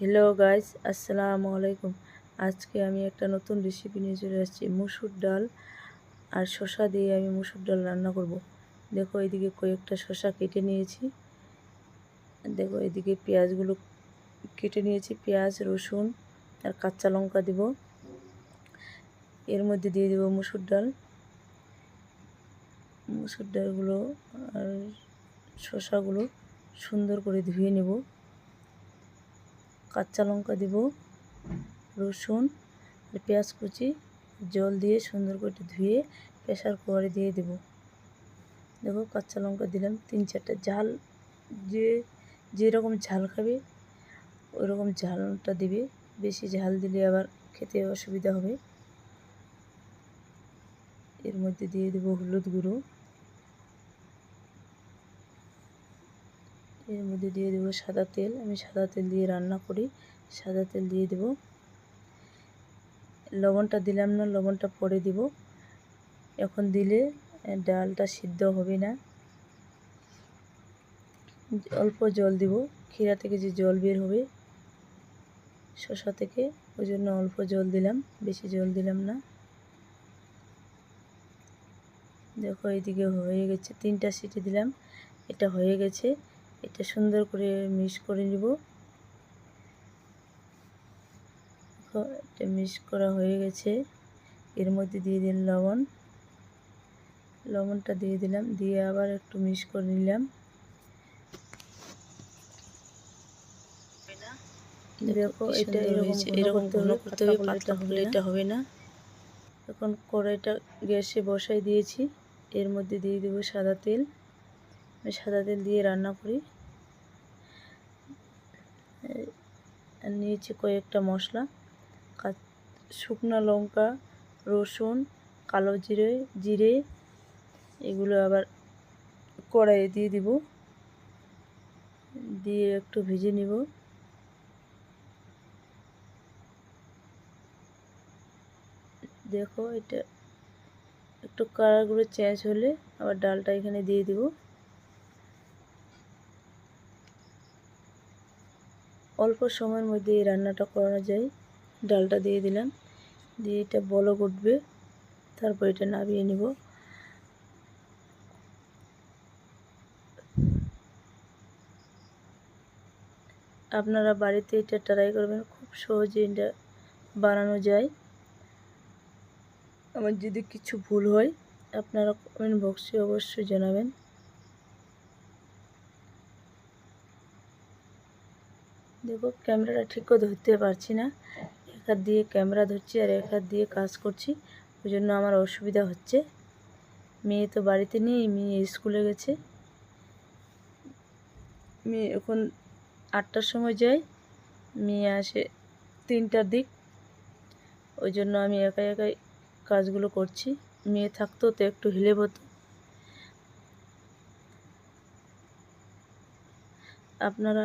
Hello guys আসসালামু আলাইকুম আজকে আমি একটা নতুন রেসিপি নিয়ে চলে আসছি মুসুর ডাল আর শসা দিয়ে আমি মুসুর ডাল রান্না করব। দেখো, এদিকে কয়েকটা শসা কেটে নিয়েছি। দেখো, এদিকে পেঁয়াজগুলো কেটে নিয়েছি, পেঁয়াজ, রসুন আর কাঁচা লঙ্কা দেব। এর মধ্যে দিয়ে দেব মুসুর ডাল। মুসুর ডালগুলো আর শসাগুলো সুন্দর করে ধুয়ে নেব। কাঁচা লঙ্কা দেব, রসুন আর পেঁয়াজ কুচি, জল দিয়ে সুন্দর করে ধুয়ে প্রেশার কুকারে দিয়ে দেব। দেখো কাঁচা লঙ্কা দিলাম, তিন চারটা ঝাল, যে, যেরকম ঝাল খাবে, ওরকম ঝালটা দিবে। বেশি ঝাল দিলে আবার খেতে অসুবিধা হবে। এর মধ্যে দিয়ে দেবো হলুদ গুঁড়ো। এর মধ্যে দিয়ে দেবো সাদা তেল। আমি সাদা তেল দিয়ে রান্না করি। সাদা তেল দিয়ে দেব। লবণটা দিলাম না, লবণটা পরে দিব। এখন দিলে ডালটা সিদ্ধ হবে না। অল্প জল দিব। ক্ষীরা থেকে যে জল বের হবে শশা থেকে, ওই জন্য অল্প জল দিলাম। বেশি জল দিলাম না। দেখো, এইদিকে হয়ে গেছে। তিনটা সিটি দিলাম। এটা হয়ে গেছে। এটা সুন্দর করে মিক্স করে নিব। এটা মিক্স করা হয়ে গেছে। এর মধ্যে দিয়ে দিন লবণ। লবণটা দিয়ে দিলাম দিয়ে আবার একটু মিক্স করে নিলাম। দেখো এটা এরকম এরকম ঘন করতে হবে পাতলা হলে এটা হবে না। এখন কড়াইটা গ্যাসে বসাই দিয়েছি। এর মধ্যে দিয়ে দেবো সাদা তেল। আমি সাদা তেল দিয়ে রান্না করি। নিয়েছি কয়েকটা মশলা শুকনো লঙ্কা, রসুন, কালো জিরে জিরে, এগুলো আবার কড়াইয়ে দিয়ে দিব। দিয়ে একটু ভেজে নিব। দেখো এটা একটু কালারগুলো চেঞ্জ হলে আবার ডালটা এখানে দিয়ে দিব। অল্প সময়ের মধ্যে এই রান্নাটা করা যায়। ডালটা দিয়ে দিলাম। দিয়ে এটা বলক উঠবে। তারপর এটা নামিয়ে নিব। আপনারা বাড়িতে এটা ট্রাই করবেন। খুব সহজে এটা বানানো যায়। আমার যদি কিছু ভুল হয়, আপনারা কমেন্ট বক্সে অবশ্যই জানাবেন। দেখো, ক্যামেরাটা ঠিক করে ধরতে পারছি না। এক হাত দিয়ে ক্যামেরা ধরছি আর এক হাত দিয়ে কাজ করছি, ওই জন্য আমার অসুবিধা হচ্ছে। মেয়ে তো বাড়িতে নেই, মেয়ে স্কুলে গেছে। মেয়ে এখন আটটার সময় যাই মেয়ে আসে তিনটার দিক। ওই জন্য আমি একাই একাই কাজগুলো করছি। মেয়ে থাকতো তো একটু হিলে হতো আপনারা